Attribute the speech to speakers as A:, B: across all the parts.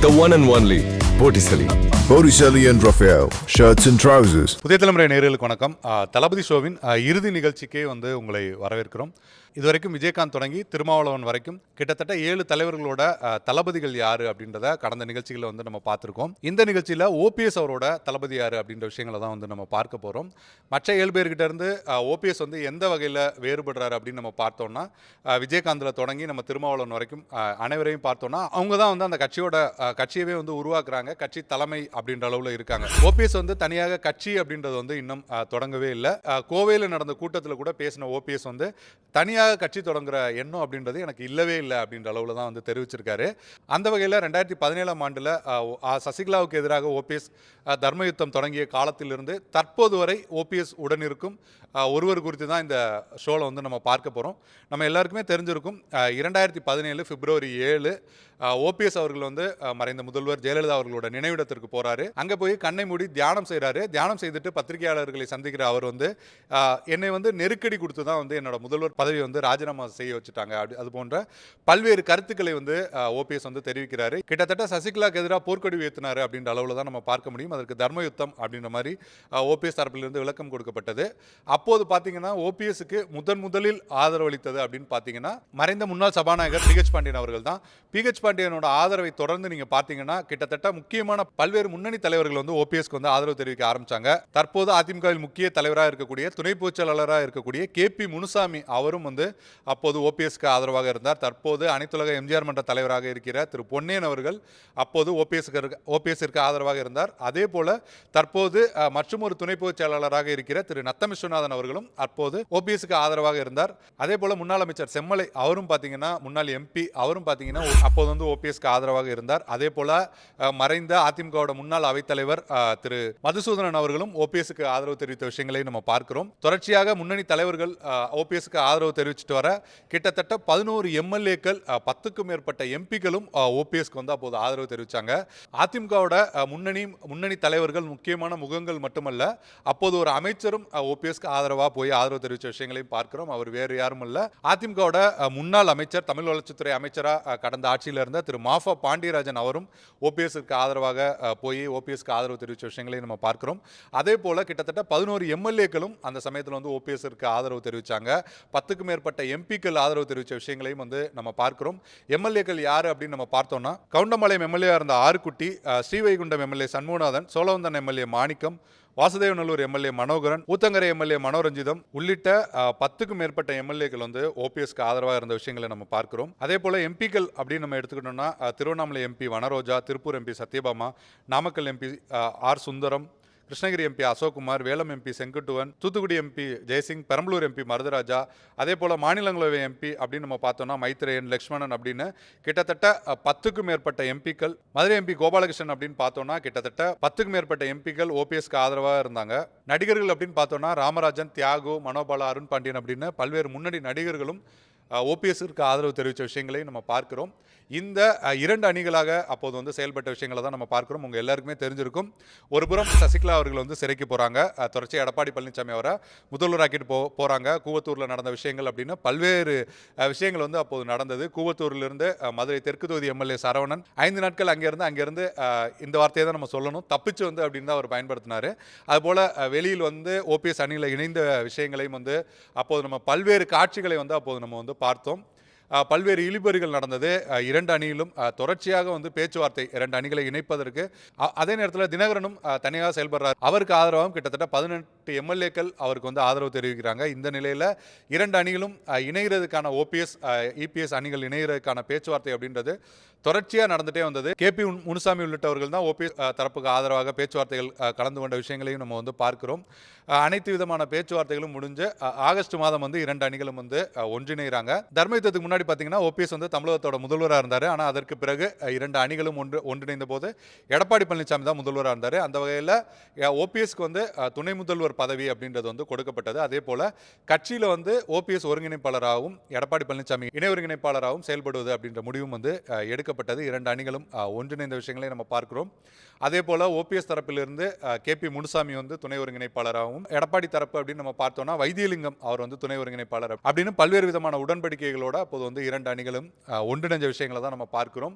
A: the one and only Botticelli.
B: Botticelli and Raphael, shirts and trousers.
C: புதிய தலைமுறை நேயர்களுக்கு வணக்கம் தளபதி ஷோவின் இறுதி நிகழ்ச்சிக்கே வந்து உங்களை வரவேற்கிறோம் இதுவரைக்கும் விஜயகாந்த் தொடங்கி திருமாவளவன் வரைக்கும் கிட்டத்தட்ட ஏழு தலைவர்களோட தளபதிகள் யாரு அப்படின்றத கடந்த நிகழ்ச்சிகளில் வந்து நம்ம பார்த்துருக்கோம். இந்த நிகழ்ச்சியில் ஓபிஎஸ் அவரோட தளபதி யாரு அப்படின்ற விஷயங்களை தான் வந்து நம்ம பார்க்க போகிறோம் மற்ற ஏழு பேர்கிட்ட இருந்து ஓபிஎஸ் வந்து எந்த வகையில் வேறுபடுறாரு அப்படின்னு நம்ம பார்த்தோம்னா விஜயகாந்தில் தொடங்கி நம்ம திருமாவளவன் வரைக்கும் அனைவரையும் பார்த்தோம்னா அவங்க தான் வந்து அந்த கட்சியோட கட்சியவே வந்து உருவாக்குறாங்க. கட்சி தலைமை அப்படின்ற அளவில் இருக்காங்க. ஓபிஎஸ் வந்து தனியாக கட்சி அப்படின்றது வந்து இன்னும் தொடங்கவே இல்லை. கோவையில் நடந்த கூட்டத்தில் கூட பேசின ஓபிஎஸ் வந்து தனியாக கட்சி தொடங்குற எண்ணம் அப்படின்றது எனக்கு இல்லவே இல்லை அப்படின்ற அளவில் தான் வந்து தெரிவிச்சிருக்காரு. அந்த வகையில் ரெண்டாயிரத்தி பதினேழாம் ஆண்டில் சசிகலாவுக்கு எதிராக ஓபிஎஸ் தர்மயுத்தம் தொடங்கிய காலத்திலிருந்து தற்போது வரை ஓபிஎஸ் உடன் இருக்கும். ஒருவர் குறித்து தான் இந்த ஷோவில் வந்து நம்ம பார்க்க போகிறோம் நம்ம எல்லாருக்குமே தெரிஞ்சிருக்கும் இரண்டாயிரத்தி பதினேழு பிப்ரவரி ஏழு ஓபிஎஸ் அவர்கள் வந்து மறைந்த முதல்வர் ஜெயலலிதா அவர்களோட நினைவிடத்திற்கு போகிறாரு அங்கே போய் கண்ணை மூடி தியானம் செய்கிறாரு தியானம் செய்துட்டு பத்திரிகையாளர்களை சந்திக்கிற அவர் வந்து என்னை வந்து நெருக்கடி கொடுத்து தான் வந்து என்னோட முதல்வர் பதவி வந்து ராஜினாமா செய்ய வச்சுட்டாங்க. அப்படி அது போன்ற பல்வேறு கருத்துக்களை வந்து ஓபிஎஸ் வந்து தெரிவிக்கிறாரு. கிட்டத்தட்ட சசிகலாக்கு எதிராக போர்க்கொடி உயர்த்தினாரு அப்படின்ற அளவில் தான் நம்ம பார்க்க முடியும். அதற்கு தர்மயுத்தம் அப்படின்ற மாதிரி ஓபிஎஸ் தரப்பிலிருந்து விளக்கம் கொடுக்கப்பட்டது. அப்போது பார்த்தீங்கன்னா ஓபிஎஸ்க்கு முதன் முதலில் ஆதரவளித்தது அப்படின்னு பார்த்தீங்கன்னா மறைந்த முன்னாள் சபாநாயகர் பிஹெச் பாண்டியன் அவர்கள் தான். பிஹெச் பாண்டியனோட ஆதரவை தொடர்ந்து நீங்க பார்த்தீங்கன்னா கிட்டத்தட்ட முக்கியமான பல்வேறு முன்னணி தலைவர்கள் வந்து ஓபிஎஸ்க்கு வந்து ஆதரவு தெரிவிக்க ஆரம்பிச்சாங்க. தற்போது அதிமுகவில் முக்கிய தலைவராக இருக்கக்கூடிய துணை பொதுச்செயலாளராக இருக்கக்கூடிய கே. பி. முனுசாமி அவரும் வந்து அப்போது ஓபிஎஸ்க்கு ஆதரவாக இருந்தார். தற்போது அனைத்துலக எம்ஜிஆர் மன்ற தலைவராக இருக்கிற திரு பொன்னேன் அவர்கள் அப்போது ஓபிஎஸ்க்கு ஓபிஎஸ்ற்கு ஆதரவாக இருந்தார். அதே போல தற்போது மற்றும் ஒரு துணை பொதுச் செயலாளராக இருக்கிற திரு நத்தம் விஸ்வநாதன் அவர்களும் அப்போது ஓபிஎஸ்க்கு ஆதரவாக இருந்தார். அதே போல முன்னாள் அமைச்சர் செம்மலை அவரும் பார்த்தீங்கன்னா முன்னாள் எம்பி அவரும் பார்த்தீங்கன்னா அப்போது வந்து ஓபிஎஸ்க்கு ஆதரவாக இருந்தார். அதே போல மறைந்த அதிமுகவோட முன்னாள் அவைத்தலைவர் திரு மதுசூதனன் அவர்களும் ஓபிஎஸ்க்கு ஆதரவு தெரிவித்த விஷயங்களை நம்ம பார்க்கிறோம். தொடர்ச்சியாக முன்னணி தலைவர்கள் ஓபிஎஸ்க்கு ஆதரவு தெரிவிச்சிட்டு வர. கிட்டத்தட்ட பதினோரு எம்எல்ஏக்கள் பத்துக்கும் மேற்பட்ட எம்பிக்களும் ஓபிஎஸ்க்கு வந்து அப்போது ஆதரவு தெரிவித்தாங்க அதிமுகவோட முன்னணி முன்னணி தலைவர்கள் முக்கியமான முகங்கள் மட்டுமல்ல அப்போது ஒரு அமைச்சரும் ஓபிஎஸ்க்கு ஆதரவாக போய் ஆதரவு தெரிவித்த விஷயங்களையும் பார்க்கிறோம். அவர் வேறு யாரும் இல்லை. அதிமுகவோட முன்னாள் அமைச்சர் தமிழ் வளர்ச்சித்துறை அமைச்சராக கடந்த ஆட்சியில் இருந்த திரு. மாஃபா பாண்டியராஜன் அவரும் ஓபிஎஸ்க்கு ஆதரவாக போய் ஓபிஎஸ்க்கு ஆதரவு தெரிவித்த விஷயங்களையும் நம்ம பார்க்கிறோம். அதே போல் கிட்டத்தட்ட பதினோரு எம்எல்ஏக்களும் அந்த சமயத்தில் வந்து ஓபிஎஸ்க்கு ஆதரவு தெரிவித்தாங்க பத்துக்கு மேற்பட்ட எம்பிக்கள் ஆதரவு தெரிவித்த விஷயங்களையும் வந்து நம்ம பார்க்கிறோம். எம்எல்ஏக்கள் யார் அப்படின்னு நம்ம பார்த்தோம்னா கவுண்டம்பாளையம் எம்எல்ஏ இருந்த Arukutty Srivaikuntam MLA Shanmuganathan Sholavandan MLA Manickam Vasudevanallur MLA Manoharan Uthangarai MLA Manoranjitham உள்ளிட்ட பத்துக்கும் மேற்பட்ட எம்எல்ஏக்கள் வந்து ஓபிஎஸ்க்கு ஆதரவாக இருந்த விஷயங்களை நம்ம பார்க்கிறோம். அதே போல் எம்பிக்கள் அப்படின்னு நம்ம எடுத்துக்கிட்டோம்னா Tiruvannamalai MP Vanaroja Tiruppur MP Sathyabama Namakkal MP R Sundaram Krishnagiri MP Ashokkumar Velam MP Senguttuvan Thoothukudi MP Jayasingh Perambalur MP Marudharaja அதே போல் மாநிலங்களவை எம்பி அப்படின்னு நம்ம பார்த்தோம்னா மைத்ரேயன் லக்ஷ்மணன் அப்படின்னு கிட்டத்தட்ட பத்துக்கும் மேற்பட்ட எம்பிக்கள் மதுரை எம்பி கோபாலகிருஷ்ணன் அப்படின்னு பார்த்தோம்னா கிட்டத்தட்ட பத்துக்கும் மேற்பட்ட எம்பிக்கள் ஓபிஎஸ்க்கு ஆதரவாக இருந்தாங்க. நடிகர்கள் அப்படின்னு பார்த்தோம்னா ராமராஜன் தியாகு மனோபாலா அருண் பாண்டியன் அப்படின்னு பல்வேறு முன்னணி நடிகர்களும் ஓபிஎஸ்க்கு ஆதரவு தெரிவித்த விஷயங்களை நம்ம பார்க்கிறோம். இந்த இரண்டு அணிகளாக அப்போது வந்து செயல்பட்ட விஷயங்களை தான் நம்ம பார்க்கிறோம். உங்கள் எல்லாருக்குமே தெரிஞ்சிருக்கும். ஒரு புறம் சசிகலா அவர்கள் வந்து சிறைக்கு போகிறாங்க தொடர்ச்சி எடப்பாடி பழனிசாமி அவரை முதல்வராக்கிட்டு போ போகிறாங்க கூவத்தூரில் நடந்த விஷயங்கள் அப்படின்னு பல்வேறு விஷயங்கள் வந்து அப்போது நடந்தது. கூவத்தூரிலிருந்து மதுரை தெற்கு தொகுதி எம்எல்ஏ சரவணன். ஐந்து நாட்கள் அங்கேருந்து அங்கேருந்து இந்த வார்த்தையை தான் நம்ம சொல்லணும். தப்பிச்சு வந்து அப்படின்னு தான் அவர் பயன்படுத்தினார். அதுபோல் வெளியில் வந்து ஓபிஎஸ் அணியில் இணைந்த விஷயங்களையும் வந்து அப்போது நம்ம பல்வேறு காட்சிகளை வந்து அப்போது நம்ம வந்து பார்த்தோம். அஹ், பல்வேறு இழிபறிகள் நடந்தது. இரண்டு அணியிலும் தொடர்ச்சியாக வந்து பேச்சுவார்த்தை இரண்டு அணிகளை இணைப்பதற்கு. அதே நேரத்தில் தினகரனும் தனியாக செயல்படுறார். அவருக்கு ஆதரவாகவும் கிட்டத்தட்ட பதினெட்டு எம்எல்ஏக்கள் அவருக்கு வந்து ஆதரவு தெரிவிக்கிறாங்க. இந்த நிலையில் இரண்டு அணிகளும் இணைகிறதுக்கான ஓபிஎஸ் இபிஎஸ் அணிகள் இணைகிறதுக்கான பேச்சுவார்த்தை அப்படின்றது தொடர்ச்சியாக நடந்துகிட்டே வந்தது. கேபி முனுசாமி உள்ளிட்டவர்கள் தான் ஓபிஎஸ் தரப்புக்கு ஆதரவாக பேச்சுவார்த்தைகள் கலந்து கொண்ட விஷயங்களையும் நம்ம வந்து பார்க்கிறோம். அனைத்து விதமான பேச்சுவார்த்தைகளும் முடிஞ்சு ஆகஸ்ட் மாதம் வந்து இரண்டு அணிகளும் வந்து ஒன்றிணைகிறாங்க தர்மயுத்தத்துக்கு முன்னாடி பார்த்தீங்கன்னா ஓபிஎஸ் வந்து தமிழகத்தோட முதல்வராக இருந்தார். ஆனால் அதற்கு பிறகு இரண்டு அணிகளும் ஒன்று ஒன்றிணைந்த போது எடப்பாடி பழனிசாமி தான் முதல்வராக இருந்தார். அந்த வகையில் ஓபிஎஸ்க்கு வந்து துணை முதல்வர் பதவி அப்படின்றது வந்து கொடுக்கப்பட்டது. அதே போல கட்சியில் வந்து ஓபிஎஸ் ஒருங்கிணைப்பாளராகவும் எடப்பாடி பழனிசாமி இணை ஒருங்கிணைப்பாளராகவும் செயல்படுவது அப்படின்ற முடிவும் வந்து எடுக்கப்பட்டது. இரண்டு அணிகளும் ஒன்றிணைந்த விஷயங்களை நம்ம பார்க்கிறோம். அதே போல ஓபிஎஸ் தரப்பிலிருந்து கே பி முனுசாமி வந்து துணை ஒருங்கிணைப்பாளராகவும் எடப்பாடி தரப்பு அப்படின்னு நம்ம பார்த்தோம்னா வைத்தியலிங்கம் அவர் வந்து துணை ஒருங்கிணைப்பாளர் அப்படின்னு பல்வேறு விதமான உடன்படிக்கைகளோட அப்போது வந்து இரண்டு அணிகளும் ஒன்றிணைஞ்ச விஷயங்களை தான் நம்ம பார்க்கிறோம்.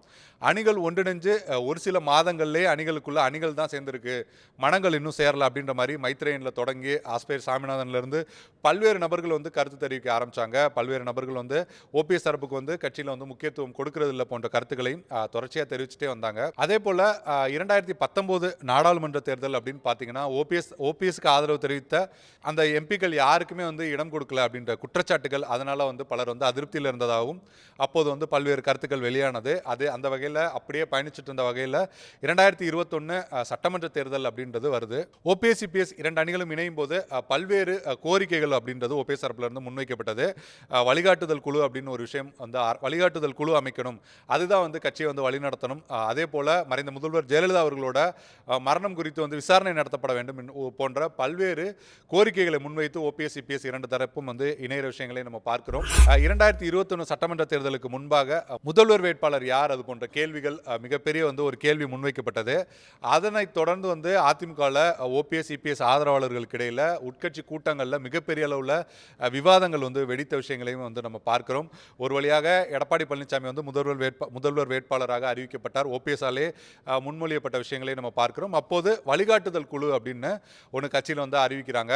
C: அணிகள் ஒன்றிணைஞ்சு ஒரு சில மாதங்கள்லேயே அணிகளுக்குள்ள அணிகள் தான் சேர்ந்திருக்கு. மனங்கள் இன்னும் சேரல அப்படின்ற மாதிரி மைத்ரேயனில் தொடர்ந்து ஆஸ்பேர் சாமிநாதன்லேருந்து பல்வேறு நபர்கள் வந்து கருத்து தெரிவிக்க ஆரம்பிச்சாங்க. பல்வேறு நபர்கள் வந்து ஓபிஎஸ் தரப்புக்கு வந்து கட்சியில் வந்து முக்கியத்துவம் கொடுக்கறது இல்லை போன்ற கருத்துக்களையும் தொடர்ச்சியாக தெரிவிச்சுட்டே வந்தாங்க. அதே போல இரண்டாயிரத்தி பத்தொன்பது நாடாளுமன்ற தேர்தல் அப்படின்னு பார்த்தீங்கன்னா ஓபிஎஸ் ஓபிஎஸ்க்கு ஆதரவு தெரிவித்த அந்த எம்பிக்கள் யாருக்குமே வந்து இடம் கொடுக்கல அப்படின்ற குற்றச்சாட்டுகள் அதனால வந்து பலர் வந்து அதிருப்தியில் இருந்ததாகவும் அப்போது வந்து பல்வேறு கருத்துக்கள் வெளியானது. அது அந்த வகையில் அப்படியே பயணிச்சுட்டு இருந்த வகையில் இரண்டாயிரத்தி இருபத்தொன்று சட்டமன்ற தேர்தல் அப்படின்றது வருது. ஓபிஎஸ் சிபிஎஸ் இரண்டு அணிகளும் இணையும் போது பல்வேறு கோரிக்கைகள் அப்படின்றது ஓபிஎஸ் தரப்புல இருந்து முன்வைக்கப்பட்டது வழிகாட்டுதல் குழு அப்படின்னு ஒரு விஷயம் வந்து வழிகாட்டுதல் குழு அமைக்கணும். அதுதான் வந்து கட்சியை வந்து வழிநடத்தணும். அதே போல மறைந்த முதல்வர் ஜெயலலிதா அவர்களோட மரணம் குறித்து வந்து விசாரணை நடத்தப்பட வேண்டும் போன்ற பல்வேறு கோரிக்கைகளை முன்வைத்து ஓபிஎஸ் சிபிஎஸ் இரண்டு தரப்பும் வந்து இணையிற விஷயங்களை நம்ம பார்க்கிறோம். இரண்டாயிரத்தி இருபத்தொன்று சட்டமன்ற தேர்தலுக்கு முன்பாக முதல்வர் வேட்பாளர் யார்? அது போன்ற கேள்விகள் மிகப்பெரிய வந்து ஒரு கேள்வி முன்வைக்கப்பட்டது. அதனைத் தொடர்ந்து வந்து அதிமுகவில் ஓபிஎஸ் சிபிஎஸ் ஆதரவாளர்களுக்கு இடையில் உட்கட்சி கூட்டங்களில் மிகப்பெரிய அளவில் விவாதங்கள் வந்து வெடித்த விஷயங்களையும் வந்து நம்ம பார்க்கிறோம். ஒரு வழியாக எடப்பாடி பழனிசாமி வந்து முதல்வர் வேட்பா முதல்வர் வேட்பாளராக அறிவிக்கப்பட்டார். ஓபிஎஸ்ஆலே முன்மொழியப்பட்ட விஷயங்களையும் நம்ம பார்க்கிறோம். அப்போது வழிகாட்டுதல் குழு அப்படின்னு ஒன்று கட்சியில் வந்து அறிவிக்கிறாங்க.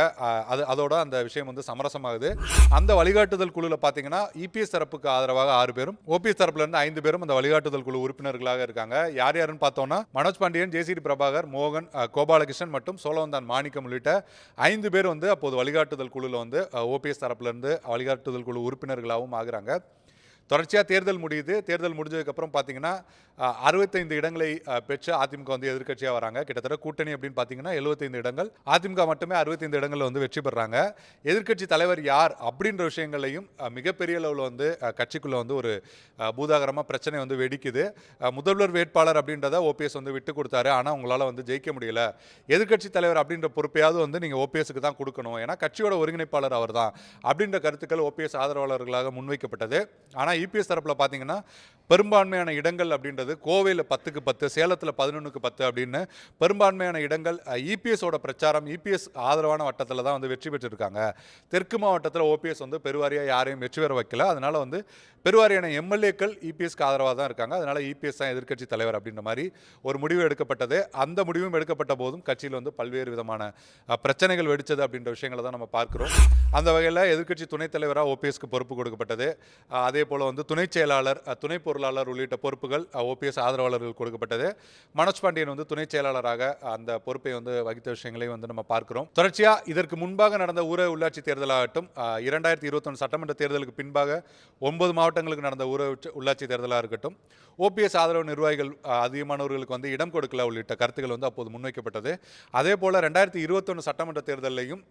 C: அது அதோட அந்த விஷயம் வந்து சமரசமாகுது. அந்த வழிகாட்டுதல் குழுவில் பார்த்தீங்கன்னா இபிஎஸ் தரப்புக்கு ஆதரவாக ஆறு பேரும் ஓபிஎஸ் தரப்புலேருந்து ஐந்து பேரும் அந்த வழிகாட்டுதல் குழு உறுப்பினர்களாக இருக்காங்க. யார் யாருன்னு பார்த்தோம்னா மனோஜ் பாண்டியன் ஜேசிடி பிரபாகர் மோகன் கோபாலகிருஷ்ணன் மற்றும் சோழவந்தான் மாணிக்கம் உள்ளிட்ட ஐந்து பேர் வந்து அப்போது வழிகாட்டுதல் குழுவில் வந்து ஓபிஎஸ் தரப்புல இருந்து வழிகாட்டுதல் குழு உறுப்பினர்களாகவும் ஆகுறாங்க. தொடர்ச்சியாக தேர்தல் முடியுது. தேர்தல் முடிஞ்சதுக்கப்புறம் பார்த்தீங்கன்னா அறுபத்தைந்து இடங்களை பெற்று அதிமுக வந்து எதிர்க்கட்சியாக வராங்க. கிட்டத்தட்ட கூட்டணி அப்படின்னு பார்த்தீங்கன்னா எழுபத்தைந்து இடங்கள். அதிமுக மட்டுமே அறுபத்தைந்து இடங்களில் வந்து வெற்றி பெறாங்க. எதிர்க்கட்சி தலைவர் யார் அப்படின்ற விஷயங்களையும் மிகப்பெரிய அளவில் வந்து கட்சிக்குள்ளே வந்து ஒரு பூதாகரமாக பிரச்சனை வந்து வெடிக்குது. முதல்வர் வேட்பாளர் அப்படின்றத ஓபிஎஸ் வந்து விட்டு கொடுத்தாரு. ஆனால் உங்களால் வந்து ஜெயிக்க முடியல. எதிர்க்கட்சி தலைவர் அப்படின்ற பொறுப்பையாவது வந்து நீங்கள் ஓபிஎஸ்க்கு தான் கொடுக்கணும். ஏன்னா கட்சியோட ஒருங்கிணைப்பாளர் அவர் தான் அப்படின்ற கருத்துக்கள் ஓபிஎஸ் ஆதரவாளர்களாக முன்வைக்கப்பட்டது. ஆனால் இபிஎஸ் தரப்பில் பார்த்தீங்கன்னா பெரும்பான்மையான இடங்கள் அப்படின்றது கோவையில் பத்துக்கு பத்து சேலத்தில் பதினொன்றுக்கு பத்து அப்படின்னு பெரும்பான்மையான இடங்கள் இபிஎஸோட பிரச்சாரம் இபிஎஸ் ஆதரவான வட்டத்தில் தான் வந்து வெற்றி பெற்றிருக்காங்க. தெற்கு மாவட்டத்தில் ஓபிஎஸ் வந்து பெருவாரியாக யாரையும் வெற்றி பெற வைக்கல. அதனால் வந்து பெருவாரியான எம்எல்ஏக்கள் இபிஎஸ்க்கு ஆதரவாக தான் இருக்காங்க. அதனால் இபிஎஸ் தான் எதிர்க்கட்சி தலைவர் அப்படின்ற மாதிரி ஒரு முடிவு எடுக்கப்பட்டது. அந்த முடிவும் எடுக்கப்பட்ட போதும் கட்சியில் வந்து பல்வேறு விதமான பிரச்சனைகள் வெடிச்சது அப்படின்ற விஷயங்களை தான் நம்ம பார்க்குறோம். அந்த வகையில் எதிர்க்கட்சி துணைத் தலைவராக ஓபிஎஸ்க்கு பொறுப்பு கொடுக்கப்பட்டது. அதே போல் வந்து துணை செயலாளர் அஹ், துணை பொருளாளர் உள்ளிட்ட பொறுப்புகள் ஓபிஎஸ் ஆதரவாளர்கள் கொடுக்கப்பட்டது. மனோஜ் பாண்டியன் வந்து துணை செயலாளராக அந்த பொறுப்பை வந்து வகித்த விஷயங்களையும் வந்து நம்ம பார்க்கிறோம். தொடர்ச்சியாக இதற்கு முன்பாக நடந்த ஊரக உள்ளாட்சி தேர்தலாகட்டும் இரண்டாயிரத்தி இருபத்தொன்று சட்டமன்ற தேர்தலுக்கு பின்பாக ஒன்பது மாவட்டங்களுக்கு நடந்த ஊரக உள்ளாட்சி தேர்தலாக இருக்கட்டும் ஓபிஎஸ் ஆதரவு நிர்வாகிகள் அதிகமானவர்களுக்கு வந்து இடம் கொடுக்கல உள்ளிட்ட கருத்துக்கள் வந்து அப்போது முன்வைக்கப்பட்டது. அதே போல் ரெண்டாயிரத்தி இருபத்தொன்று சட்டமன்ற தேர்தலையும்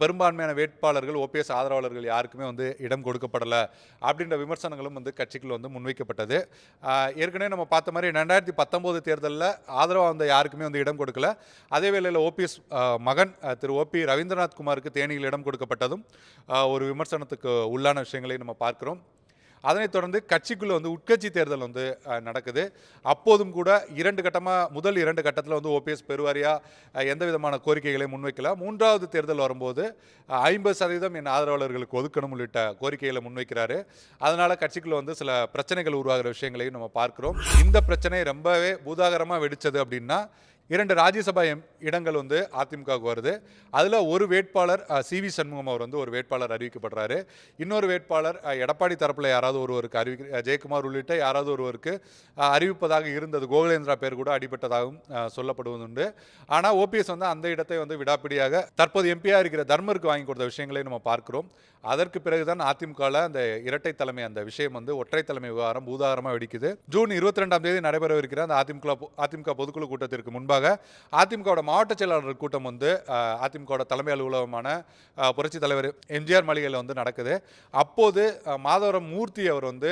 C: பெரும்பான்மையான வேட்பாளர்கள் ஓபிஎஸ் ஆதரவாளர்கள் யாருக்குமே வந்து இடம் கொடுக்கப்படலை அப்படின்ற விமர்சனங்களும் வந்து கட்சிக்குள்ள வந்து முன்வைக்கப்பட்டது. ஏற்கனவே நம்ம பார்த்த மாதிரி ரெண்டாயிரத்தி பத்தொம்போது தேர்தலில் ஆதரவாக வந்த யாருக்குமே வந்து இடம் கொடுக்கல. அதே வேளையில் ஓபிஎஸ் மகன் திரு ஓபி ரவீந்திரநாத் குமாருக்கு தேனியில் இடம் கொடுக்கப்பட்டதும் ஒரு விமர்சனத்துக்கு உள்ளான விஷயங்களை நம்ம பார்க்கிறோம். அதனைத் தொடர்ந்து கட்சிக்குள்ளே வந்து உட்கட்சி தேர்தல் வந்து நடக்குது. அப்போதும் கூட இரண்டு கட்டமாக முதல் இரண்டு கட்டத்தில் வந்து ஓபிஎஸ் பெருவாரியாக எந்த விதமான கோரிக்கைகளையும் முன்வைக்கல. மூன்றாவது தேர்தல் வரும்போது ஐம்பது சதவீதம் என் ஆதரவாளர்களுக்கு ஒதுக்கணும் உள்ளிட்ட கோரிக்கைகளை முன்வைக்கிறாரு. அதனால் கட்சிக்குள்ளே வந்து சில பிரச்சனைகள் உருவாகிற விஷயங்களையும் நம்ம பார்க்குறோம். இந்த பிரச்சனை ரொம்பவே பூதாகரமாக வெடித்தது அப்படின்னா இரண்டு ராஜ்யசபா எம் இடங்கள் வந்து அதிமுகவுக்கு வருது. அதில் ஒரு வேட்பாளர் சி வி சண்முகம் அவர் வந்து ஒரு வேட்பாளர் அறிவிக்கப்படுறாரு. இன்னொரு வேட்பாளர் எடப்பாடி தரப்பில் யாராவது ஒருவருக்கு அறிவிக்க ஜெயக்குமார் உள்ளிட்ட யாராவது ஒருவருக்கு அறிவிப்பதாக இருந்தது. கோகுலேந்திரா பேர் கூட அடிபட்டதாகவும் சொல்லப்படுவதுண்டு. ஆனால் ஓபிஎஸ் வந்து அந்த இடத்தை வந்து விடாப்பிடியாக தற்போது எம்பியாக இருக்கிற தர்மருக்கு வாங்கி கொடுத்த விஷயங்களை நம்ம பார்க்கிறோம். அதற்கு பிறகுதான் அதிமுகவில் அந்த இரட்டை தலைமை அந்த விஷயம் வந்து ஒற்றை தலைமை விவகாரம் பூதாகரமாக வெடிக்குது. ஜூன் இருபத்தி ரெண்டாம் தேதி நடைபெறவிருக்கிற அந்த அதிமுக அதிமுக பொதுக்குழு கூட்டத்திற்கு முன்பாக தொடர்பாக அதிமுகவோட மாவட்ட செயலாளர் கூட்டம் வந்து அதிமுகவோட தலைமை அலுவலகமான புரட்சி தலைவர் எம்ஜிஆர் மாளிகையில் வந்து நடக்குது. அப்போது மாதவரம் மூர்த்தி அவர் வந்து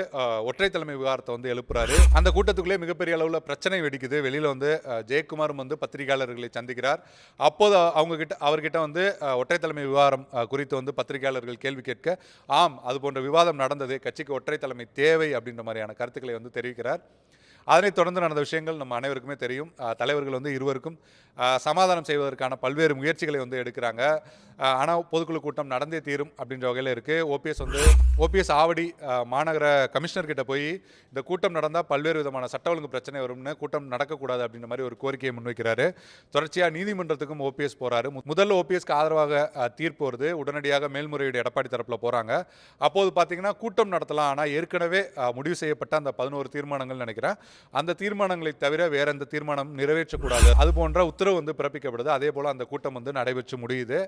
C: ஒற்றை தலைமை விவகாரத்தை வந்து எழுப்புறாரு. அந்த கூட்டத்துக்குள்ளே மிகப்பெரிய அளவில் பிரச்சனை வெடிக்குது. வெளியில் வந்து ஜெயக்குமாரும் வந்து பத்திரிகையாளர்களை சந்திக்கிறார். அப்போது அவங்க கிட்ட அவர்கிட்ட வந்து ஒற்றை தலைமை விவகாரம் குறித்து வந்து பத்திரிகையாளர்கள் கேள்வி கேட்க ஆம் அது போன்ற விவாதம் நடந்தது. கட்சிக்கு ஒற்றை தலைமை தேவை அப்படின்ற மாதிரியான கருத்துக்களை வந்து தெரிவிக்கிறார். அதனைத் தொடர்ந்து நடந்த விஷயங்கள் நம்ம அனைவருக்குமே தெரியும். தலைவர்கள் வந்து இருவருக்கும் சமாதானம் செய்வதற்கான பல்வேறு முயற்சிகளை வந்து எடுக்கிறாங்க. ஆனால் பொதுக்குழு கூட்டம் நடந்தே தீரும் அப்படின்ற வகையில் இருக்குது ஓபிஎஸ் வந்து ஓபிஎஸ் ஆவடி மாநகர கமிஷனர் கிட்ட போய் இந்த கூட்டம் நடந்தால் பல்வேறு விதமான சட்ட ஒழுங்கு பிரச்சனை வரும்னு கூட்டம் நடக்கக்கூடாது அப்படின்ற மாதிரி ஒரு கோரிக்கையை முன்வைக்கிறாரு. தொடர்ச்சியாக நீதிமன்றத்துக்கும் ஓபிஎஸ் போகிறாரு முதல்ல ஓபிஎஸ்க்கு ஆதரவாக தீர்ப்பு வருது. உடனடியாக மேல்முறையீடு எடப்பாடி தரப்பில் போகிறாங்க அப்போது பார்த்தீங்கன்னா கூட்டம் நடத்தலாம். ஆனால் ஏற்கனவே முடிவு செய்யப்பட்ட அந்த பதினோரு தீர்மானங்கள் நினைக்கிறேன். அந்த தீர்மானங்களை தவிர வேற எந்த தீர்மானம் நிறைவேற்றக்கூடாது. அது போன்ற உத்தரவு வந்து பிறப்பிக்கப்படுது. அதே போல அந்த கூட்டம் வந்து நடைபெற்று முடியுது.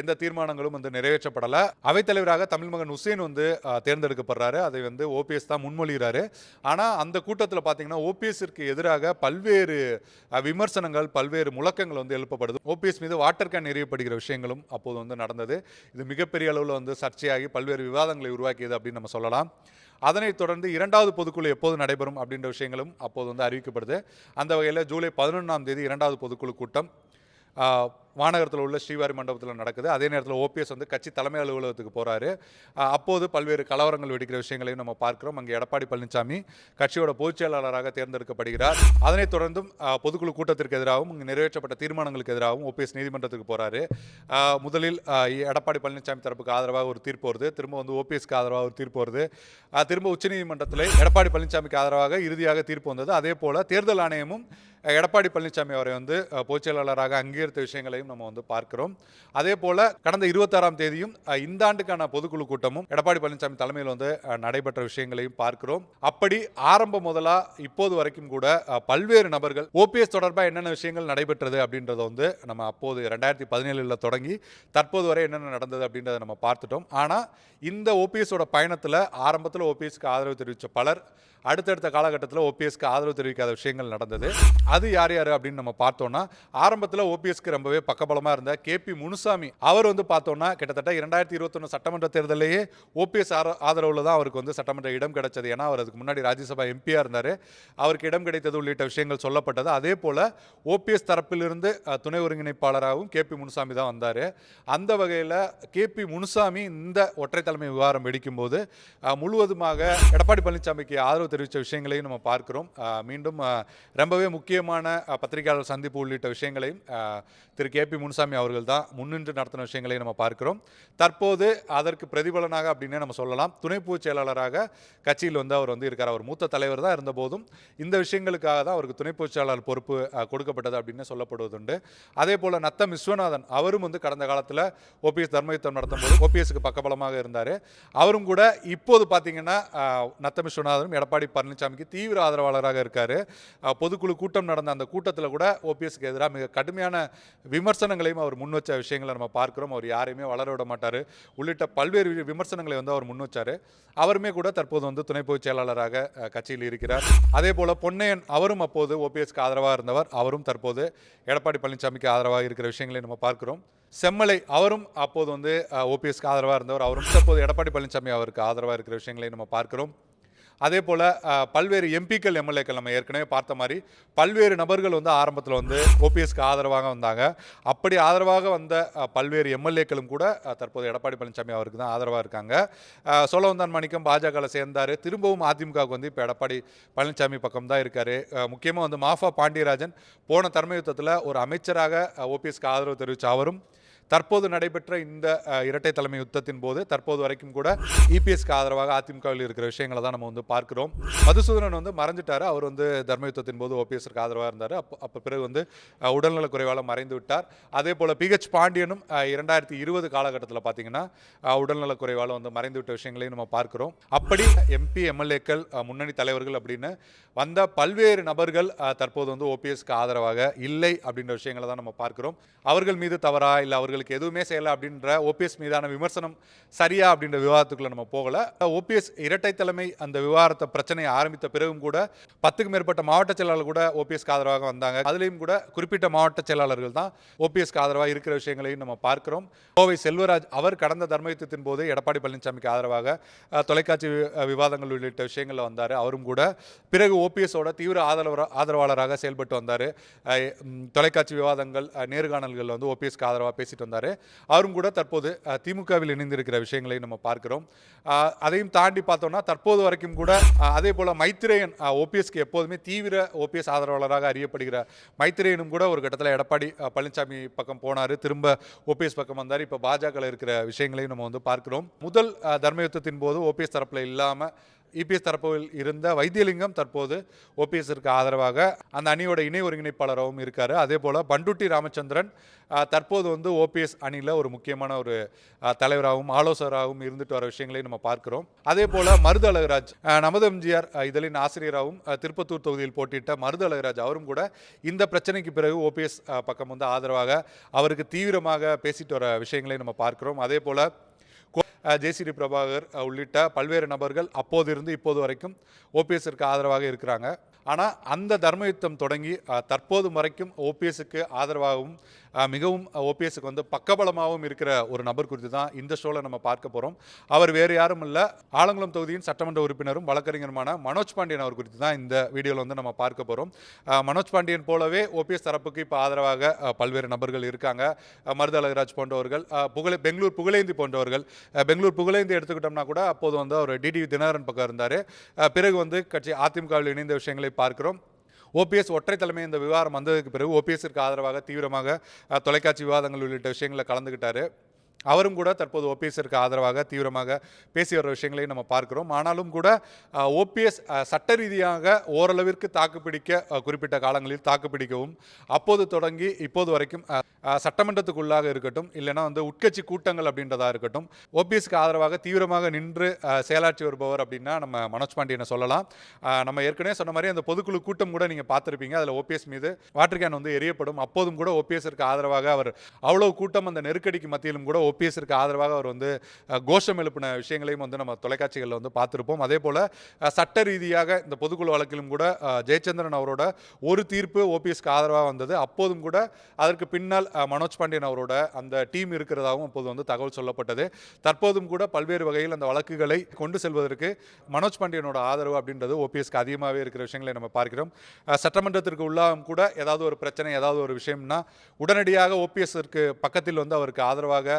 C: எந்த தீர்மானங்களும் வந்து நிறைவேற்றப்படலை. அவைத்தலைவராக தமிழ் மகன் உசேன் வந்து தேர்ந்தெடுக்கப்படுறாரு. அதை வந்து ஓபிஎஸ் தான் முன்மொழிகிறாரு. ஆனால் அந்த கூட்டத்தில் பார்த்தீங்கன்னா ஓபிஎஸ்ற்கு எதிராக பல்வேறு விமர்சனங்கள் பல்வேறு முழக்கங்கள் வந்து எழுப்பப்படுது. ஓபிஎஸ் மீது வாட்டர் கேன் எறியப்படுகிற விஷயங்களும் அப்போது வந்து நடந்தது. இது மிகப்பெரிய அளவில் வந்து சர்ச்சையாகி பல்வேறு விவாதங்களை உருவாக்கியது அப்படின்னு நம்ம சொல்லலாம். அதனைத் தொடர்ந்து இரண்டாவது பொதுக்குழு எப்போது நடைபெறும் அப்படின்ற விஷயங்களும் அப்போது வந்து அறிவிக்கப்படுது. அந்த வகையில் ஜூலை பதினொன்றாம் தேதி இரண்டாவது பொதுக்குழு கூட்டம் மாநகரத்தில் உள்ள ஸ்ரீவாரி மண்டபத்தில் நடக்குது. அதே நேரத்தில் ஓபிஎஸ் வந்து கட்சி தலைமை அலுவலகத்துக்கு போகிறாரு அப்போது பல்வேறு கலவரங்கள் வெடிக்கிற விஷயங்களையும் நம்ம பார்க்கிறோம். அங்கே எடப்பாடி பழனிசாமி கட்சியோட பொதுச் செயலாளராக தேர்ந்தெடுக்கப்படுகிறார். அதனைத் தொடர்ந்தும் பொதுக்குழு கூட்டத்திற்கு எதிராகவும் இங்கே நிறைவேற்றப்பட்ட தீர்மானங்களுக்கு எதிராகவும் ஓபிஎஸ் நீதிமன்றத்துக்கு போகிறாரு முதலில் எடப்பாடி பழனிசாமி தரப்புக்கு ஆதரவாக ஒரு தீர்ப்பு வருது. திரும்ப வந்து ஓபிஎஸ்க்கு ஆதரவாக ஒரு தீர்ப்பு வருது. திரும்ப உச்சநீதிமன்றத்தில் எடப்பாடி பழனிசாமிக்கு ஆதரவாக இறுதியாக தீர்ப்பு வந்தது. அதே போல் தேர்தல் ஆணையமும் எடப்பாடி பழனிசாமி அவரை வந்து பொதுச் செயலாளராக அங்கீகரித்த விஷயங்களையும் நம்ம வந்து பார்க்கிறோம். அதே போல கடந்த இருபத்தாறாம் தேதியும் இந்த ஆண்டுக்கான பொதுக்குழு கூட்டமும் எடப்பாடி பழனிசாமி தலைமையில் வந்து நடைபெற்ற விஷயங்களையும் பார்க்கிறோம். அப்படி ஆரம்ப முதலா இப்போது வரைக்கும் கூட பல்வேறு நபர்கள் ஓபிஎஸ் தொடர்பாக என்னென்ன விஷயங்கள் நடைபெற்றது அப்படின்றத வந்து நம்ம அப்போது ரெண்டாயிரத்தி பதினேழில் தொடங்கி தற்போது வரை என்னென்ன நடந்தது அப்படின்றத நம்ம பார்த்துட்டோம். ஆனால் இந்த ஓபிஎஸோட பயணத்தில் ஆரம்பத்தில் ஓபிஎஸ்க்கு ஆதரவு தெரிவித்த பலர் அடுத்தடுத்த காலகட்டத்தில் ஓபிஎஸ்க்கு ஆதரவு தெரிவிக்காத விஷயங்கள் நடந்தது. அது யார் யார் அப்படின்னு நம்ம பார்த்தோம்னா ஆரம்பத்தில் ஓபிஎஸ்க்கு ரொம்பவே பக்கபலமாக இருந்த கேபி முனுசாமி. அவர் வந்து பார்த்தோம்னா கிட்டத்தட்ட இரண்டாயிரத்தி இருபத்தொன்று சட்டமன்ற தேர்தலையே ஓபிஎஸ் ஆதரவில் தான் அவருக்கு வந்து சட்டமன்ற இடம் கிடைச்சது. ஏன்னா அவர் அதுக்கு முன்னாடி ராஜ்யசபா எம்பியாக இருந்தார். அவருக்கு இடம் கிடைத்தது உள்ளிட்ட விஷயங்கள் சொல்லப்பட்டது. அதே போல் ஓபிஎஸ் தரப்பிலிருந்து துணை ஒருங்கிணைப்பாளராகவும் கேபி முனுசாமி தான் வந்தார். அந்த வகையில் கேபி முனுசாமி இந்த ஒற்றை தலைமை விவகாரம் வெடிக்கும்போது முழுவதுமாக எடப்பாடி பழனிசாமிக்கு ஆதரவு தெரிவித்த விஷயங்களையும் நம்ம பார்க்கிறோம். மீண்டும் ரொம்பவே முக்கியமான பத்திரிகையாளர் சந்திப்பு உள்ளிட்ட விஷயங்களையும் திரு. கே. பி. முனுசாமி அவர்கள் தான் முன்னின்று நடத்தின விஷயங்களையும் நம்ம பார்க்கிறோம். தற்போது அதற்கு பிரதிபலனாக அப்படின்னே நம்ம சொல்லலாம். துணை பொதுச் செயலாளராக கட்சியில் வந்து அவர் வந்து இருக்கார். அவர் மூத்த தலைவர் தான் இருந்தபோதும் இந்த விஷயங்களுக்காக தான் அவருக்கு துணை பொதுச் செயலாளர் பொறுப்பு கொடுக்கப்பட்டது அப்படின்னு சொல்லப்படுவதுண்டு. அதே போல் நத்தம் விஸ்வநாதன் அவரும் வந்து கடந்த காலத்தில் ஓபிஎஸ் தர்மயுத்தம் நடத்தும் போது ஓபிஎஸ்க்கு பக்கபலமாக இருந்தார். அவரும் கூட இப்போது பார்த்தீங்கன்னா நத்தம் விஸ்வநாதனும் எடப்பாடி பழனிசாமிக்கு தீவிர ஆதரவாளராக இருக்கார். பொதுக்குழு கூட்டம் நடந்த அந்த கூட்டத்தில் கூட ஓபிஎஸ்க்கு எதிராக மிக கடுமையான விமர்சனங்களையும் அவர் முன் வச்ச விஷயங்களை நம்ம பார்க்கிறோம். அவர் யாரையுமே வளர விட மாட்டார். உள்ளிட்ட பல்வேறு விமர்சனங்களை வந்து அவர் முன் வச்சார். அவருமே கூட தற்போது வந்து துணை பொதுச் செயலாளராக கட்சியில் இருக்கிறார். அதே போல் பொன்னையன் அவரும் அப்போது ஓபிஎஸ்க்கு ஆதரவாக இருந்தவர். அவரும் தற்போது எடப்பாடி பழனிசாமிக்கு ஆதரவாக இருக்கிற விஷயங்களை நம்ம பார்க்கிறோம். செம்மலை அவரும் அப்போது வந்து ஓபிஎஸ்க்கு ஆதரவாக இருந்தவர். அவரும் தற்போது எடப்பாடி பழனிசாமி அவருக்கு ஆதரவாக இருக்கிற விஷயங்களை நம்ம பார்க்கிறோம். அதே போல் பல்வேறு எம்பிக்கள் எம்எல்ஏக்கள் நம்ம ஏற்கனவே பார்த்த மாதிரி பல்வேறு நபர்கள் வந்து ஆரம்பத்தில் வந்து ஓபிஎஸ்க்கு ஆதரவாக வந்தாங்க. அப்படி ஆதரவாக வந்த பல்வேறு எம்எல்ஏக்களும் கூட தற்போது எடப்பாடி பழனிசாமி அவருக்கு தான் ஆதரவாக இருக்காங்க. சோழவந்தான் மாணிக்கம் பாஜகவில் சேர்ந்தார். திரும்பவும் அதிமுகவுக்கு வந்து இப்போ எடப்பாடி பழனிசாமி பக்கம் தான் இருக்கார். முக்கியமாக வந்து மாஃபா பாண்டியராஜன் போன தர்ம யுத்தத்தில் ஒரு அமைச்சராக ஓபிஎஸ்க்கு ஆதரவு தெரிவித்த அவரும் தற்போது நடைபெற்ற இந்த இரட்டை தலைமை யுத்தத்தின் போது தற்போது வரைக்கும் கூட இபிஎஸ்க்கு ஆதரவாக அதிமுகவில் இருக்கிற விஷயங்களை தான் நம்ம வந்து பார்க்கிறோம். மதுசூதனன் வந்து மறைஞ்சிட்டாரு. அவர் வந்து தர்ம யுத்தத்தின் போது ஓபிஎஸ்க்கு ஆதரவாக இருந்தார். அப்போ அப்போ பிறகு வந்து உடல்நலக் குறைவால் மறைந்து விட்டார். அதே போல் பிஹெச் பாண்டியனும் இரண்டாயிரத்தி இருபது காலகட்டத்தில் பார்த்தீங்கன்னா அஹ், உடல்நலக் குறைவால் வந்து மறைந்து விட்ட விஷயங்களையும் நம்ம பார்க்கிறோம். அப்படி எம்பி எம்எல்ஏக்கள் முன்னணி தலைவர்கள் அப்படின்னு வந்த பல்வேறு நபர்கள் தற்போது வந்து ஓபிஎஸ்க்கு ஆதரவாக இல்லை அப்படின்ற விஷயங்களை தான் நம்ம பார்க்கிறோம். அவர்கள் மீது தவறா? இல்லை அவர்கள் அவர்களுக்கு எதுவுமே செய்யலை அப்படின்ற ஓபிஎஸ் மீதான விமர்சனம் சரியா அப்படின்ற விவாதத்துக்குள்ள நம்ம போகல. ஓபிஎஸ் இரட்டை தலைமை அந்த விவகாரத்தை பிரச்சனையை ஆரம்பித்த பிறகும் கூட பத்துக்கும் மேற்பட்ட மாவட்ட செயலாளர் கூட ஓபிஎஸ்க்கு ஆதரவாக வந்தாங்க. அதுலேயும் கூட குறிப்பிட்ட மாவட்ட செயலாளர்கள் தான் ஓபிஎஸ்க்கு ஆதரவாக இருக்கிற விஷயங்களையும் நம்ம பார்க்கிறோம். கோவை செல்வராஜ் அவர் கடந்த தர்மயுத்தத்தின் போது எடப்பாடி பழனிசாமிக்கு ஆதரவாக தொலைக்காட்சி விவாதங்கள் உள்ளிட்ட விஷயங்களில் வந்தார். அவரும் கூட பிறகு ஓபிஎஸோட தீவிர ஆதரவ ஆதரவாளராக செயல்பட்டு வந்தார். தொலைக்காட்சி விவாதங்கள் நேர்காணல்கள் வந்து ஓபிஎஸ்க்கு ஆதரவாக பேசிட்டு வந்தார். அவரும் கூட தற்போது திமுகவில் இணைந்திருக்கிற விஷயங்களை நம்ம பார்க்கிறோம். அதையும் தாண்டி பார்த்தோம்னா தற்போது வரைக்கும் கூட அதே போல் மைத்திரேயன் ஓபிஎஸ்க்கு எப்போதுமே தீவிர ஓபிஎஸ் ஆதரவாளராக அறியப்படுகிற மைத்திரேயனும் கூட ஒரு கட்டத்தில் எடப்பாடி பழனிசாமி பக்கம் போனார் திரும்ப ஓபிஎஸ் பக்கம் வந்தார். இப்போ பாஜகவில் இருக்கிற விஷயங்களையும் நம்ம வந்து பார்க்கிறோம். முதல் தர்மயுத்தத்தின் போது ஓபிஎஸ் தரப்பில் இல்லாமல் இபிஎஸ் தரப்பில் இருந்த வைத்தியலிங்கம் தற்போது ஓபிஎஸ்ஸிற்கு ஆதரவாக அந்த அணியோட இணை ஒருங்கிணைப்பாளராகவும் இருக்கார். அதே போல் பண்டுட்டி ராமச்சந்திரன் தற்போது வந்து ஓபிஎஸ் அணியில் ஒரு முக்கியமான ஒரு தலைவராகவும் ஆலோசகராகவும் இருந்துட்டு வர விஷயங்களையும் நம்ம பார்க்கிறோம். அதே போல் மருது அழகராஜ் நமது எம்ஜிஆர் இதழின் ஆசிரியராகவும் திருப்பத்தூர் தொகுதியில் போட்டியிட்ட மருது அழகராஜ் அவரும் கூட இந்த பிரச்சனைக்கு பிறகு ஓபிஎஸ் பக்கம் வந்து ஆதரவாக அவருக்கு தீவிரமாக பேசிட்டு வர விஷயங்களை நம்ம பார்க்கிறோம். அதே போல் ஜேசிடி பிரபாகர் உள்ளிட்ட பல்வேறு நபர்கள் அப்போதிருந்து இப்போது வரைக்கும் ஓபிஎஸ்ஸிற்கு ஆதரவாக இருக்கிறாங்க. ஆனால் அந்த தர்மயுத்தம் தொடங்கி தற்போது வரைக்கும் ஓபிஎஸ்க்கு ஆதரவாகவும் மிகவும் ஓபிஎஸ்க்கு வந்து பக்கபலமாகவும் இருக்கிற ஒரு நபர் குறித்து தான் இந்த ஷோவில் நம்ம பார்க்க போகிறோம் அவர் வேறு யாரும் இல்லை. ஆலங்குளம் தொகுதியின் சட்டமன்ற உறுப்பினரும் வழக்கறிஞருமான மனோஜ் பாண்டியன் அவர் குறித்து தான் இந்த வீடியோவில் வந்து நம்ம பார்க்க போகிறோம் மனோஜ் பாண்டியன் போலவே ஓபிஎஸ் தரப்புக்கு இப்போ ஆதரவாக பல்வேறு நபர்கள் இருக்காங்க. அஹ், மருது அழகராஜ் போன்றவர்கள் அஹ், புகழே பெங்களூர் புகழேந்தி போன்றவர்கள். பெங்களூர் புகழேந்தி எடுத்துக்கிட்டோம்னா கூட அப்போது வந்து அவர் டிடி தினகரன் பக்கம் இருந்தார். பிறகு வந்து கட்சி அதிமுகவில் இணைந்த விஷயங்களை பார்க்கிறோம். ஓபிஎஸ் ஒற்றை தலைமை இந்த விவகாரம் வந்ததுக்கு பிறகு ஓபிஎஸ்க்கு ஆதரவாக தீவிரமாக தொலைக்காட்சி விவாதங்கள் உள்ளிட்ட விஷயங்களில் கலந்துக்கிட்டாரு அவரும் கூட தற்போது ஓபிஎஸ்ஸிற்கு ஆதரவாக தீவிரமாக பேசி வர விஷயங்களையும் நம்ம பார்க்கிறோம். ஆனாலும் கூட ஓபிஎஸ் சட்ட ரீதியாக ஓரளவிற்கு தாக்குப்பிடிக்க குறிப்பிட்ட காலங்களில் தாக்குப்பிடிக்கவும் அப்போது தொடங்கி இப்போது வரைக்கும் சட்டமன்றத்துக்குள்ளாக இருக்கட்டும் இல்லைன்னா வந்து உட்கட்சி கூட்டங்கள் அப்படின்றதா இருக்கட்டும் ஓபிஎஸ்க்கு ஆதரவாக தீவிரமாக நின்று செயலாற்றி வருபவர் அப்படின்னா நம்ம மனோஜ் பாண்டியனை சொல்லலாம். நம்ம ஏற்கனவே சொன்ன மாதிரி அந்த பொதுக்குழு கூட்டம் கூட நீங்கள் பார்த்துருப்பீங்க. அதில் ஓபிஎஸ் மீது வாட்டர் கேன் வந்து எரியப்படும். அப்போதும் கூட ஓபிஎஸ்ஸிற்கு ஆதரவாக அவர் அவ்வளோ கூட்டம் அந்த நெருக்கடிக்கு மத்தியிலும் கூட ஓபிஎஸ்ஸிற்கு ஆதரவாக அவர் வந்து கோஷம் எழுப்பின விஷயங்களையும் வந்து நம்ம தொலைக்காட்சிகளில் வந்து பார்த்துருப்போம். அதே போல் சட்ட ரீதியாக இந்த பொதுக்குழு வழக்கிலும் கூட ஜெயச்சந்திரன் அவரோட ஒரு தீர்ப்பு ஓபிஎஸ்க்கு ஆதரவாக வந்தது. அப்போதும் கூட அதற்கு பின்னால் மனோஜ் பாண்டியன் அவரோட அந்த டீம் இருக்கிறதாகவும் அப்போது வந்து தகவல் சொல்லப்பட்டது. தற்போதும் கூட பல்வேறு வகையில் அந்த வழக்குகளை கொண்டு செல்வதற்கு மனோஜ் பாண்டியனோட ஆதரவு அப்படின்றது ஓபிஎஸ்க்கு அதிகமாகவே இருக்கிற விஷயங்களை நம்ம பார்க்கிறோம். சட்டமன்றத்திற்கு உள்ளாகவும் கூட ஏதாவது ஒரு பிரச்சனை ஏதாவது ஒரு விஷயம்னா உடனடியாக ஓபிஎஸ்ஸிற்கு பக்கத்தில் வந்து அவருக்கு ஆதரவாக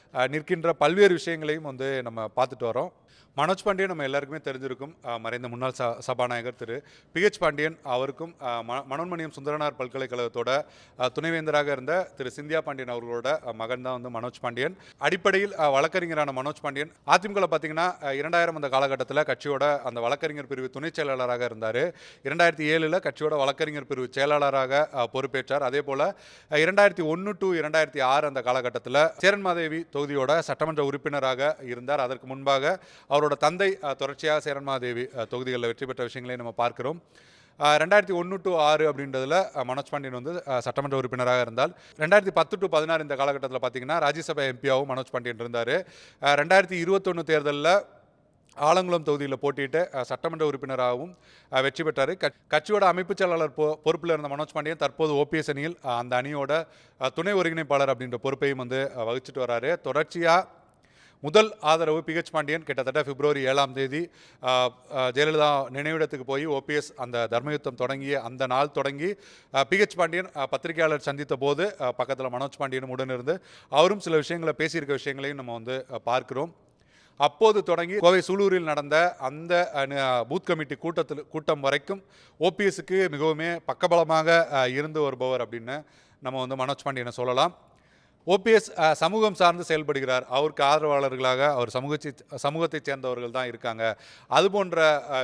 C: நிற்கின்ற பல்வேறு விஷயங்களையும் வந்து நம்ம பார்த்துட்டு வரோம். மனோஜ் பாண்டியன் நம்ம எல்லாருக்குமே தெரிஞ்சிருக்கும். மறைந்த முன்னாள் ச சபாநாயகர் திரு பிஹெச் பாண்டியன் அவருக்கும் ம மனோன்மணியம் சுந்தரனார் பல்கலைக்கழகத்தோட துணைவேந்தராக இருந்த திரு சிந்தியா பாண்டியன் அவர்களோட மகன் தான் வந்து மனோஜ் பாண்டியன். அடிப்படையில் வழக்கறிஞரான மனோஜ் பாண்டியன். அதிமுக பார்த்தீங்கன்னா இரண்டாயிரம் அந்த காலகட்டத்தில் கட்சியோட அந்த வழக்கறிஞர் பிரிவு துணைச் செயலாளராக இருந்தார். இரண்டாயிரத்தி ஏழில் கட்சியோட வழக்கறிஞர் பிரிவு செயலாளராக பொறுப்பேற்றார். அதே போல் இரண்டாயிரத்தி ஒன்று டு இரண்டாயிரத்தி ஆறு அந்த காலகட்டத்தில் சேரன்மாதேவி தொகுதியோட சட்டமன்ற உறுப்பினராக இருந்தார். அதற்கு முன்பாக அவரோட தந்தை தொடர்ச்சியாக சேரன்மாதேவி தொகுதிகளில் வெற்றி பெற்ற விஷயங்களை நம்ம பார்க்கிறோம். ரெண்டாயிரத்தி ஒன்று டு ஆறு அப்படின்றதுல மனோஜ் பாண்டியன் வந்து சட்டமன்ற உறுப்பினராக இருந்தால் ரெண்டாயிரத்தி பத்து டு பதினாறு இந்த காலகட்டத்தில் பார்த்தீங்கன்னா ராஜ்யசபா எம்பியாகவும் மனோஜ் பாண்டியன் இருந்தார். ரெண்டாயிரத்தி இருபத்தொன்று தேர்தலில் ஆலங்குளம் தொகுதியில் போட்டியிட்டு சட்டமன்ற உறுப்பினராகவும் வெற்றி பெற்றார். கட்சியோட அமைப்புச் செயலாளர் பொ பொறுப்பில் இருந்த மனோஜ் பாண்டியன் தற்போது ஓபிஎஸ் அணியில் அந்த அணியோட துணை ஒருங்கிணைப்பாளர் அப்படின்ற பொறுப்பையும் வந்து வகிச்சிட்டு வராரு. தொடர்ச்சியாக முதல் ஆதரவு பிஹெச் பாண்டியன் கிட்டத்தட்ட பிப்ரவரி ஏழாம் தேதி ஜெயலலிதா நினைவிடத்துக்கு போய் ஓபிஎஸ் அந்த தர்மயுத்தம் தொடங்கிய அந்த நாள் தொடங்கி பிஹெச் பாண்டியன் பத்திரிகையாளர் சந்தித்த போது பக்கத்தில் மனோஜ் பாண்டியனும் உடனிருந்து அவரும் சில விஷயங்களை பேசியிருக்க விஷயங்களையும் நம்ம வந்து பார்க்குறோம் பார்க்கிறோம். அப்போது தொடங்கி கோவை சூலூரில் நடந்த அந்த பூத் கமிட்டி கூட்டத்தில் கூட்டம் வரைக்கும் ஓபிஎஸ்க்கு மிகவுமே பக்கபலமாக இருந்து வருபவர் அப்படின்னு நம்ம வந்து மனோஜ் பாண்டியனை சொல்லலாம். ஓபிஎஸ் சமூகம் சார்ந்து செயல்படுகிறார். அவருக்கு ஆதரவாளர்களாக அவர் சமூகத்தை சமூகத்தைச் சேர்ந்தவர்கள் தான் இருக்காங்க. அது போன்ற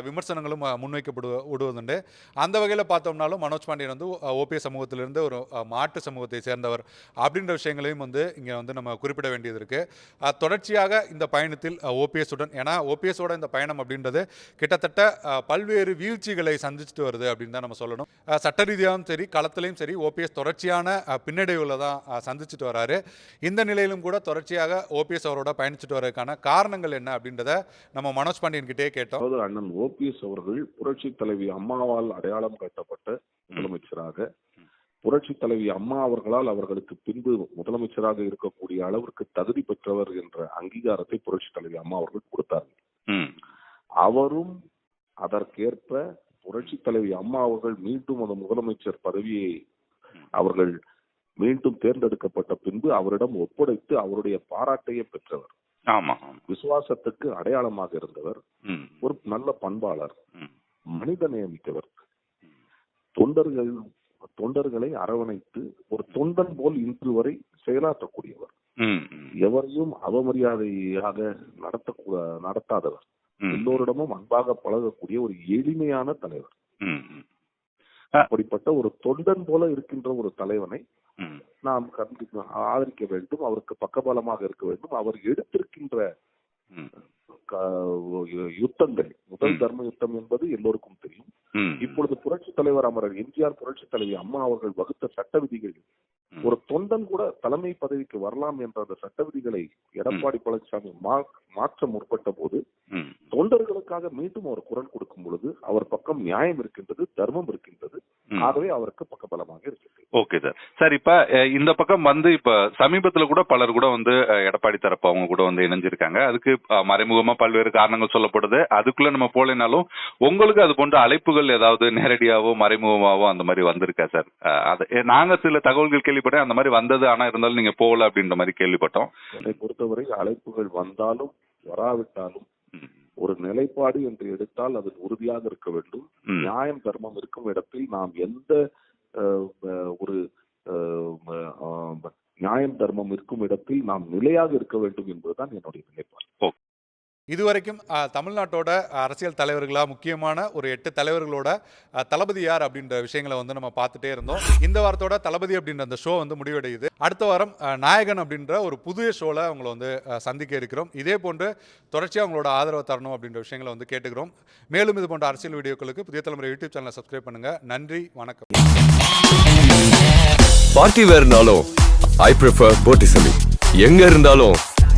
C: விமர்சனங்களும் முன்வைக்கப்படு விடுவதுண்டு அந்த வகையில் பார்த்தோம்னாலும் மனோஜ் பாண்டியன் வந்து ஓபிஎஸ் சமூகத்திலிருந்து ஒரு மாட்டு சமூகத்தை சேர்ந்தவர் அப்படின்ற விஷயங்களையும் வந்து இங்கே வந்து நம்ம குறிப்பிட வேண்டியது இருக்குது தொடர்ச்சியாக இந்த பயணத்தில் ஓபிஎஸ் உடன் ஏன்னா ஓபிஎஸோட இந்த பயணம் அப்படின்றது கிட்டத்தட்ட பல்வேறு வீழ்ச்சிகளை சந்திச்சுட்டு வருது அப்படின்னு தான் நம்ம சொல்லணும். சட்ட ரீதியாகவும் சரி களத்திலையும் சரி ஓபிஎஸ் தொடர்ச்சியான அஹ், பின்னடைவுகளை தான் சந்திச்சுட்டு வராரு. இருக்காரு இந்த நிலையிலும் கூட தொடர்ச்சியாக ஓபிஎஸ் அவரோட பயணிச்சுட்டு வரதுக்கான காரணங்கள் என்ன அப்படின்றத நம்ம மனோஜ் பாண்டியன் கிட்டே கேட்டோம்.
D: அண்ணன் ஓபிஎஸ் அவர்கள் புரட்சி தலைவி அம்மாவால் அடையாளம் காட்டப்பட்ட முதலமைச்சராக புரட்சி தலைவி அம்மா அவர்களால் அவர்களுக்கு பின்பு முதலமைச்சராக இருக்கக்கூடிய அளவிற்கு தகுதி பெற்றவர் என்ற அங்கீகாரத்தை புரட்சி தலைவி அம்மா அவர்கள் கொடுத்தார்கள்.
E: ம்.
D: அவரும் அதற்கேற்ப புரட்சி தலைவி அம்மா அவர்கள் மீண்டும் அந்த முதலமைச்சர் பதவியை அவர்கள் மீண்டும் தேர்ந்தெடுக்கப்பட்ட பின்பு அவரிடம் ஒப்படைத்து அவருடைய பாராட்டையே பெற்றவர்.
E: ஆமா.
D: விசுவாசத்துக்கு அடையாளமாக இருந்தவர். ஒரு நல்ல பண்பாளர். மனித நேமித்தவர் தொண்டர்கள் தொண்டர்களை அரவணைத்து ஒரு தொண்டன் போல் இன்று வரை செயலாற்றக்கூடியவர். எவரையும் அவமரியாதையாக நடத்த நடத்தாதவர். எல்லோரிடமும் அன்பாக பழகக்கூடிய ஒரு எளிமையான தலைவர். அப்படிப்பட்ட ஒரு தொண்டன் போல இருக்கின்ற ஒரு தலைவனை நாம் கண்டு ஆதரிக்க வேண்டும் அவருக்கு பக்கபலமாக இருக்க வேண்டும் அவர் எடுத்திருக்கின்ற யுத்தங்கள் முதல். தர்ம யுத்தம் என்பது எல்லோருக்கும் தெரியும் இப்பொழுது புரட்சி தலைவர் அமரர் எம்ஜிஆர் புரட்சி தலைவி அம்மா அவர்கள் வகுத்த சட்ட விதிகள். ஒரு தொண்டன் கூட தலைமை பதவிக்கு வரலாம் என்ற அந்த சட்ட விதிகளை எடப்பாடி பழனிசாமி மாற்ற முற்பட்ட போது தொண்டர்களுக்காக மீண்டும் அவர் குரல் கொடுக்கும் பொழுது அவர் பக்கம் நியாயம் இருக்கின்றது தர்மம் இருக்கின்றது. ஆகவே அவருக்கு பக்கபலமாக இருக்கின்றது.
E: Okay sir. சார் இப்ப இந்த பக்கம் வந்து இப்ப சமீபத்துல கூட பலர் கூட வந்து எடப்பாடி தரப்பு அவங்க கூட வந்து இணைஞ்சிருக்காங்க. அதுக்கு மறைமுகமா பல்வேறு காரணங்கள் சொல்லப்படுது. அதுக்குள்ள நம்ம போலனாலும் உங்களுக்கு அது போன்ற அழைப்புகள் ஏதாவது நேரடியாவோ மறைமுகமாவோ அந்த மாதிரி வந்திருக்கா சார்? அது நாங்க சில தகவல்கள் கேள்விப்பட்டேன். அந்த மாதிரி வந்தது. ஆனா இருந்தாலும் நீங்க போகல அப்படின்ற மாதிரி கேள்விப்பட்டோம்.
D: என்னை பொறுத்தவரை அழைப்புகள் வந்தாலும் வராவிட்டாலும். ஒரு நிலைப்பாடு என்று எடுத்தால் அது உறுதியாக இருக்க வேண்டும். நியாயம் தர்மம் இருக்கும் இடத்தில் நாம் எந்த ஒரு நியாயம் தர்மம் இருக்கும் இடத்தில் நாம் நிலையாக இருக்க வேண்டும் என்பதுதான் என்னுடைய நிலைப்பாடு
C: இதுவரைக்கும் தமிழ்நாட்டோட அரசியல் தலைவர்களாக முக்கியமான ஒரு எட்டு தலைவர்களோட தளபதி யார் அப்படின்ற விஷயங்களை வந்து நம்ம பார்த்துட்டே இருந்தோம். இந்த வாரத்தோட தளபதி அப்படின்ற அந்த ஷோ வந்து முடிவடையுது. அடுத்த வாரம் நாயகன் அப்படின்ற ஒரு புதிய ஷோவில் அவங்களை வந்து சந்திக்க இருக்கிறோம். இதே போன்று தொடர்ச்சியாக அவங்களோட ஆதரவை தரணும் அப்படின்ற விஷயங்களை வந்து கேட்டுக்கிறோம். மேலும் இது போன்ற அரசியல் வீடியோக்களுக்கு புதிய தலைமுறை யூடியூப் சேனலை சப்ஸ்கிரைப் பண்ணுங்கள் நன்றி வணக்கம்.
A: பார்ட்டி வேறுனாலும் ஐ ப்ரிஃபர் போட்டிசலி எங்கே இருந்தாலும்